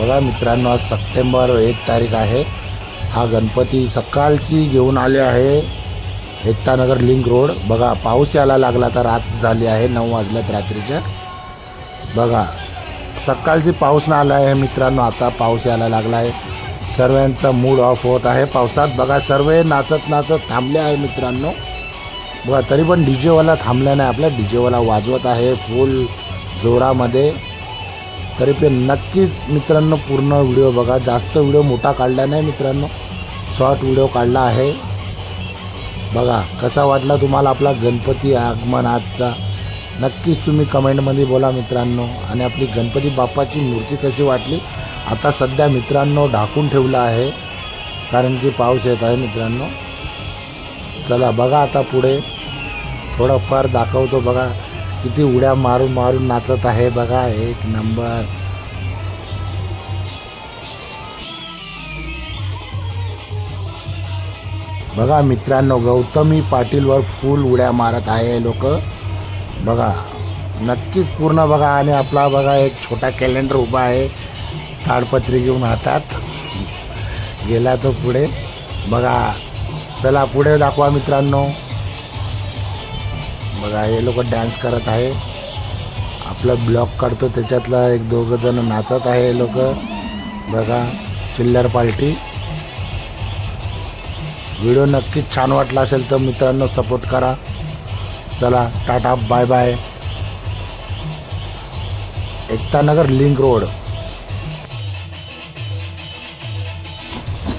बघा मित्रांनो आज सप्टेंबर एक तारीख आहे. हा गणपती सकाळची घेऊन आले आहे एकतानगर लिंक रोड. बघा पाऊस यायला लागला तर रात झाली आहे नऊ वाजल्यात रात्रीच्या. बघा सकाळची पाऊस ना आला आहे मित्रांनो आता पाऊस यायला लागला आहे. सर्वांचा मूड ऑफ होत आहे पावसात. बघा सर्व नाचत नाचत थांबले आहे मित्रांनो. बघा तरी पण डी जेवाला थांबला नाही आपला डी जेवाला वाजवत आहे फुल जोरामध्ये. तरी पण नक्कीच मित्रांनो पूर्ण व्हिडिओ बघा. जास्त व्हिडिओ मोठा काढला नाही मित्रांनो. शॉर्ट व्हिडिओ काढला आहे. बघा कसा वाटला तुम्हाला आपला गणपती आगमन आजचा? नक्कीच तुम्ही कमेंटमध्ये बोला मित्रांनो. आणि आपली गणपती बाप्पाची मूर्ती कशी वाटली? आता सध्या मित्रांनो ढाकून ठेवलं आहे. कारण की पाऊस येत आहे मित्रांनो. चला बघा आता पुढे. थोडंफार दाखवतो बघा. किती उड्या मारून मारून नाचत आहे बघा एक नंबर. बघा मित्रांनो गौतमी पाटीलवर फुल उड्या मारत आहे लोक. बघा नक्कीच पूर्ण बघा आणि आपला बघा एक छोटा कॅलेंडर उभा आहे. ताडपत्री घेऊन हातात. गेला तो पुढे. बघा चला पुढे दाखवा मित्रांनो. बघा हे लोक डान्स करत आहे. आपलं ब्लॉग काढतो त्याच्यातला एक दोघं जण नाचत आहे हे लोक. बघा चिल्लर पार्टी. व्हिडिओ नक्कीच छान वाटला असेल तर मित्रांनो सपोर्ट करा. चला tata bye bye Ektanagar link road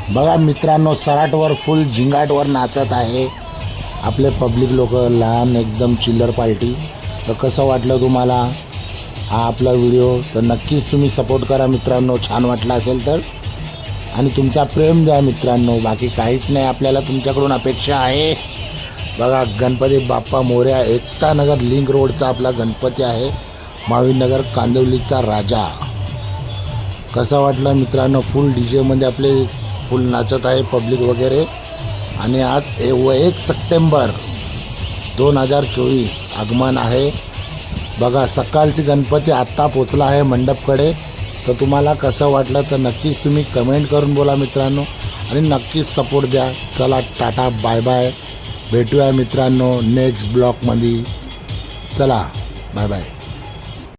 बघा मित्रांनो सराटवर फुल झिंगाटवर नाचत आहे. आपले पब्लिक लोक लहान एकदम चिल्लर पार्टी. तर कसं वाटलं तुम्हाला? हा आपला व्हिडिओ. तर नक्कीच तुम्ही सपोर्ट करा मित्रांनो. छान वाटला असेल तर. आणि तुमचा प्रेम द्या मित्रांनो. बाकी काहीच नाही. आपल्याला तुमच्याकडून अपेक्षा आहे. बघा गणपती बाप्पा मोर्या एकता नगर लिंक रोडचा आपला गणपती आहे. माविनगर कांदिवलीचा राजा. कसं वाटलं मित्रांनो? फुल डी जेमध्ये आपले फुल नाचत आहे पब्लिक वगैरे. आणि आज ए व एक सप्टेंबर दोन हजार चोवीस आगमन आहे. बघा सकाळची गणपती आत्ता पोचला आहे मंडपकडे. तर तुम्हाला कसं वाटलं तर नक्कीच तुम्ही कमेंट करून बोला मित्रांनो. आणि नक्कीच सपोर्ट द्या. चला टाटा बाय बाय. भेटूया मित्रांनो नेक्स्ट ब्लॉकमध्ये चला बाय बाय.